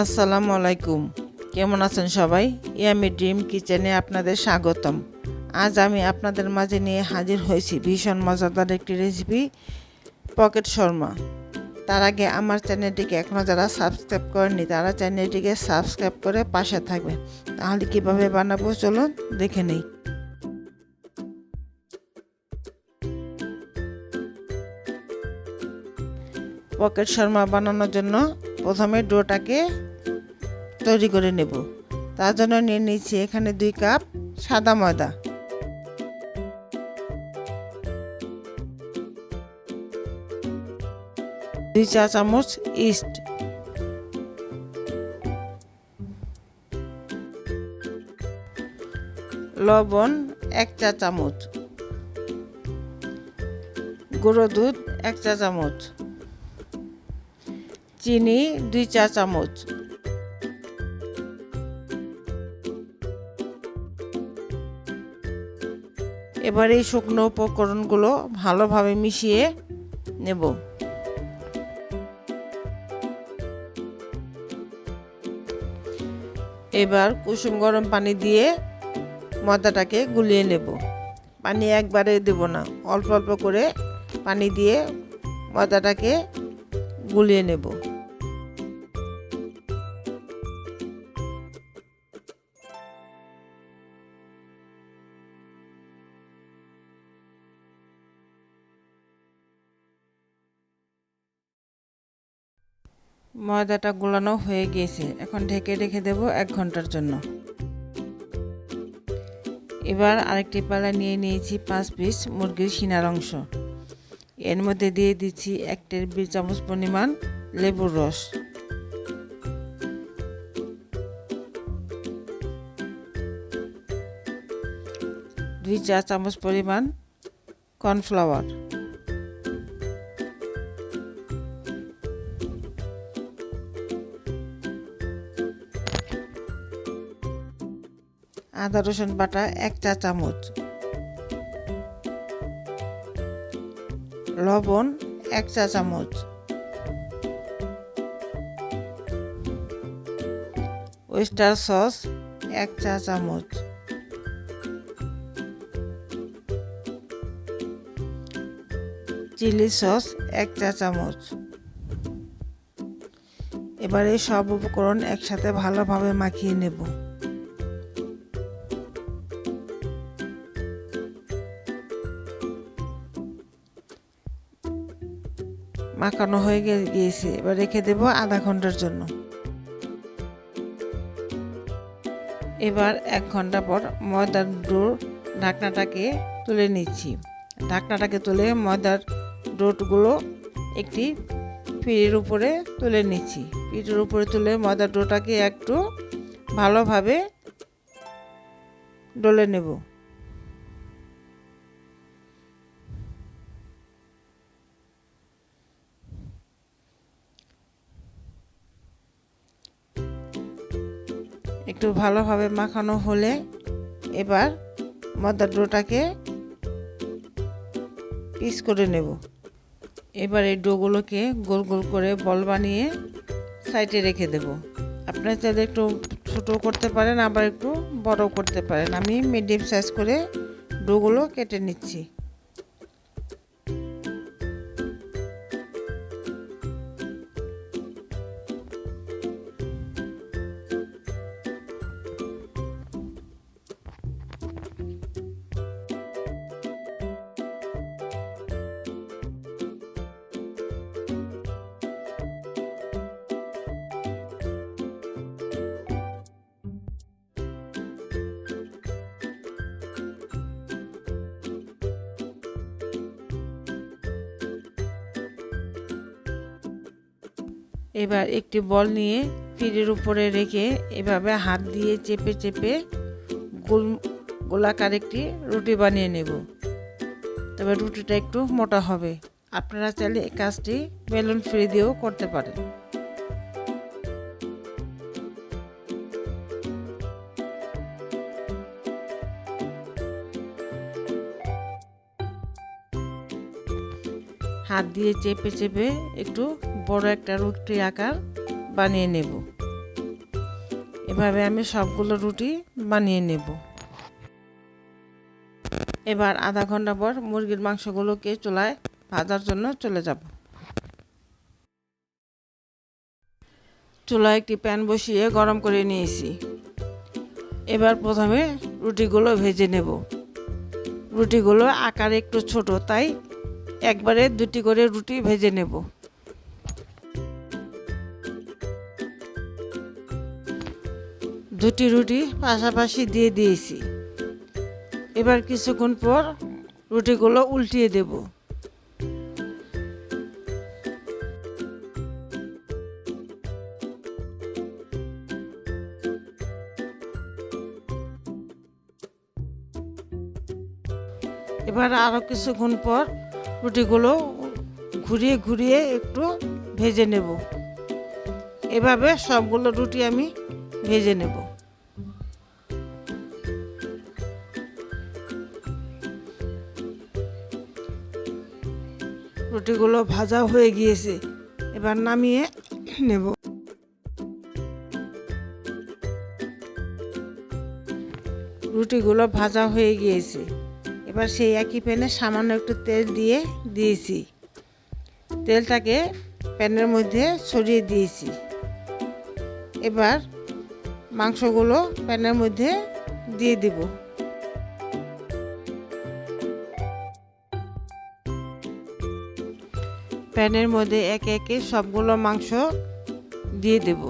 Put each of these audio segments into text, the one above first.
আসসালামু আলাইকুম। কেমন আছেন সবাই? ইয়ামি ড্রিম কিচেনে আপনাদের স্বাগতম। আজ আমি আপনাদের মাঝে নিয়ে হাজির হয়েছি ভীষণ মজাদার একটি রেসিপি, পকেট শর্মা। তার আগে আমার চ্যানেলটিকে এখনও যারা সাবস্ক্রাইব করেননি, তারা চ্যানেলটিকে সাবস্ক্রাইব করে পাশে থাকবে তাহলে কীভাবে বানাবো চলুন দেখে নেই। পকেট শর্মা বানানোর জন্য প্রথমে ডোটাকে তৈরি করে নেব। তার জন্য নিয়ে নিচ্ছি এখানে দুই কাপ সাদা ময়দা। দুই চা চামচ ইস্ট। লবণ এক চা চামচ। গুঁড়ো দুধ এক চা চামচ। চিনি দুই চা চামচ। এবার এই শুকনো উপকরণগুলো ভালোভাবে মিশিয়ে নেব। এবার কুসুম গরম পানি দিয়ে ময়দাটাকে গুলিয়ে নেব। পানি একবারে দেব না, অল্প অল্প করে পানি দিয়ে ময়দাটাকে গুলিয়ে নেব। ময়দাটা গোলানো হয়ে গিয়েছে। এখন ঢেকে রেখে দেব এক ঘণ্টার জন্য। এবার আরেকটি পালা নিয়ে নিয়েছি পাঁচ পিস মুরগির সিনার অংশ। এর মধ্যে দিয়ে দিচ্ছি এক টেবিল চামচ পরিমাণ লেবুর রস। দুই চা চামচ পরিমাণ কর্নফ্লাওয়ার। আদা, রসুন বাটা, এক চা চামচ। লবণ, এক চা চামচ। ওয়েস্টার সস, এক চা চামচ। চিলি সস, এক চা চামচ। এবারে সব উপকরণ একসাথে ভালোভাবে মাখিয়ে নেব। মাখানো হয়ে গিয়েছে। এবার রেখে দেব আধা ঘণ্টার জন্য। এবার এক ঘণ্টা পর ময়দার ডোর ঢাকনাটাকে তুলে নিচ্ছি। ঢাকনাটাকে তুলে ময়দার ডোটগুলো একটি পিঠের উপরে তুলে নিচ্ছি। পিঠের উপরে তুলে ময়দার ডোটাকে একটু ভালোভাবে ডলে নেব। একটু ভালোভাবে মাখানো হলে এবার ময়দার ডোটাকে পিস করে নেব। এবার এই ডোগুলোকে গোল গোল করে বল বানিয়ে সাইডে রেখে দেব। আপনারা চাইলে একটু ছোটো করতে পারেন, আবার একটু বড় করতে পারেন। আমি মিডিয়াম সাইজ করে ডোগুলো কেটে নিচ্ছি। এবার একটি বল নিয়ে ফিরের উপরে রেখে এভাবে হাত দিয়ে চেপে চেপে গোল, গোলাকার একটি রুটি বানিয়ে নেব। তবে রুটিটা একটু মোটা হবে। আপনারা চাইলে এই কাজটি বেলুন ফ্রি দিয়েও করতে পারেন। হাত দিয়ে চেপে চেপে একটু বড় একটা রুটি আকার বানিয়ে নেব। এভাবে আমি সবগুলো রুটি বানিয়ে নেব। এবার আধা ঘণ্টা পর মুরগির মাংসগুলোকে চুলায় ভাজার জন্য চলে যাব। চুলায় একটি প্যান বসিয়ে গরম করে নিয়েছি। এবার প্রথমে রুটিগুলো ভেজে নেব। রুটিগুলো আকারে একটু ছোট, তাই একবারে দুটি করে রুটি ভেজে নেব। দুটি রুটি পাশাপাশি দিয়ে দিয়েছি। এবার কিছুক্ষণ পর রুটিগুলো উল্টিয়ে দেব। এবার আরও কিছুক্ষণ পর রুটিগুলো ঘুরিয়ে ঘুরিয়ে একটু ভেজে নেব। এভাবে সবগুলো রুটি আমি ভেজে নেব। রুটিগুলো ভাজা হয়ে গিয়েছে, এবার নামিয়ে নেব। রুটিগুলো ভাজা হয়ে গিয়েছে। এবার সেই একই প্যানে সামান্য একটু তেল দিয়ে দিয়েছি। তেলটাকে প্যানের মধ্যে ছড়িয়ে দিয়েছি। এবার মাংসগুলো প্যানের মধ্যে দিয়ে দিব। প্যানের মধ্যে একে একে সবগুলো মাংস দিয়ে দেব।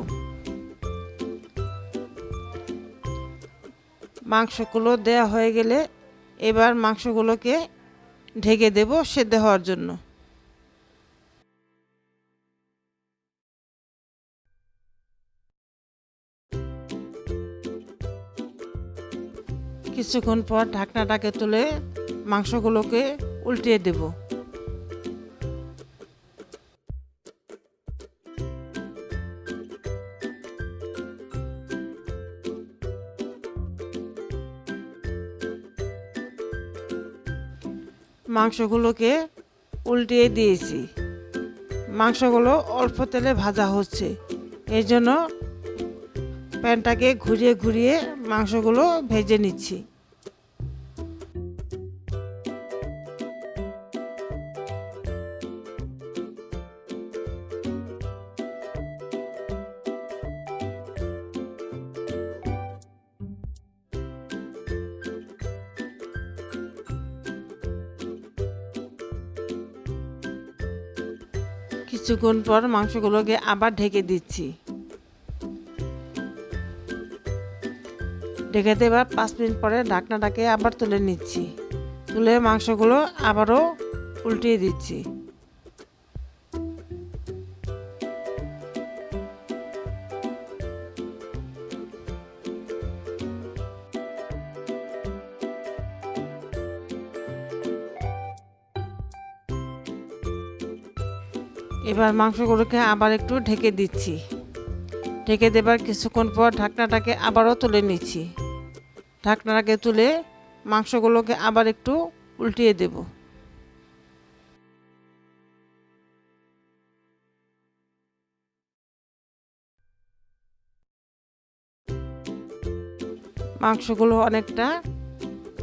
মাংসগুলো দেওয়া হয়ে গেলে এবার মাংসগুলোকে ঢেকে দেব সেদ্ধ হওয়ার জন্য। কিছুক্ষণ পর ঢাকনাটাকে তুলে মাংসগুলোকে উল্টিয়ে দেব। মাংসগুলোকে উল্টিয়ে দিয়েছি। মাংসগুলো অল্প তেলে ভাজা হচ্ছে। এই জন্য প্যানটাকে ঘুরিয়ে ঘুরিয়ে মাংসগুলো ভেজে নিচ্ছি। কিছুক্ষণ পর মাংসগুলোকে আবার ঢেকে দিচ্ছি। ঢেকে দেবার পাঁচ মিনিট পরে ঢাকনাটাকে আবার তুলে নিচ্ছি। তুলে মাংসগুলো আবারও উল্টিয়ে দিচ্ছি। এবার মাংসগুলোকে আবার একটু ঢেকে দিচ্ছি। ঢেকে দেবার কিছুক্ষণ পর ঢাকনাটাকে আবারও তুলে নিচ্ছি। ঢাকনাটাকে তুলে মাংসগুলোকে আবার একটু উল্টিয়ে দেব। মাংসগুলো অনেকটা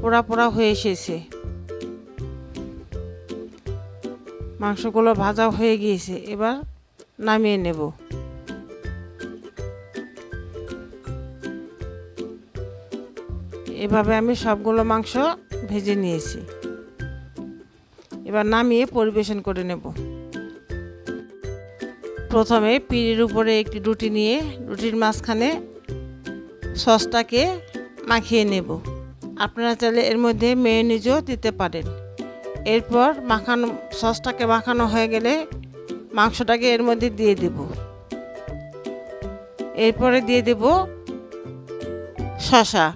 পোড়া পোড়া হয়ে এসেছে। মাংসগুলো ভাজা হয়ে গিয়েছে, এবার নামিয়ে নেব। এভাবে আমি সবগুলো মাংস ভেজে নিয়েছি। এবার নামিয়ে পরিবেশন করে নেব। প্রথমে পিড়ির উপরে একটি রুটি নিয়ে, রুটির মাঝখানে সসটাকে মাখিয়ে নেব। আপনারা চাইলে এর মধ্যে মেয়োনিজও দিতে পারেন। এরপর মাখানো, সসটাকে মাখানো হয়ে গেলে মাংসটাকে এর মধ্যে দিয়ে দেব। এরপরে দিয়ে দেব শশা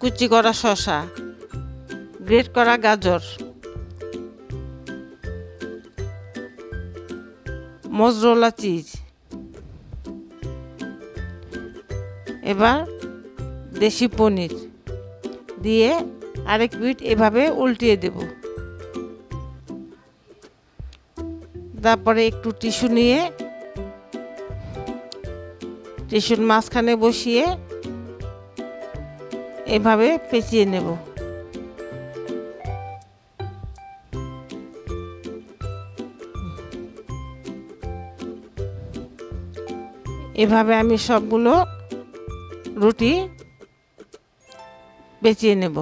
কুচি করা শশা গ্রেট করা গাজর মজরোলা চিজ। এবার দেশি পনির দিয়ে আরেক পিঠ এভাবে উল্টিয়ে দেব। তারপরে একটু টিস্যু নিয়ে, টিস্যুর মাঝখানে বসিয়ে এভাবে পেঁচিয়ে নেব। এভাবে আমি সবগুলো রুটি বেচিয়ে নেব।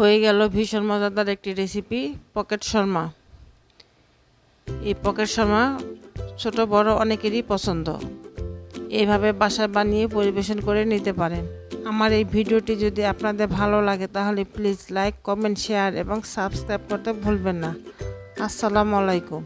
হয়ে গেল ভীষণ মজাদার একটি রেসিপি পকেট শর্মা। এই পকেট শর্মা ছোট, বড় অনেকেরই পছন্দ। এইভাবে বাসায় বানিয়ে পরিবেশন করে নিতে পারেন। আমার এই ভিডিওটি যদি আপনাদের ভালো লাগে, তাহলে প্লিজ লাইক কমেন্ট শেয়ার এবং সাবস্ক্রাইব করতে ভুলবেন না। আসসালামু আলাইকুম।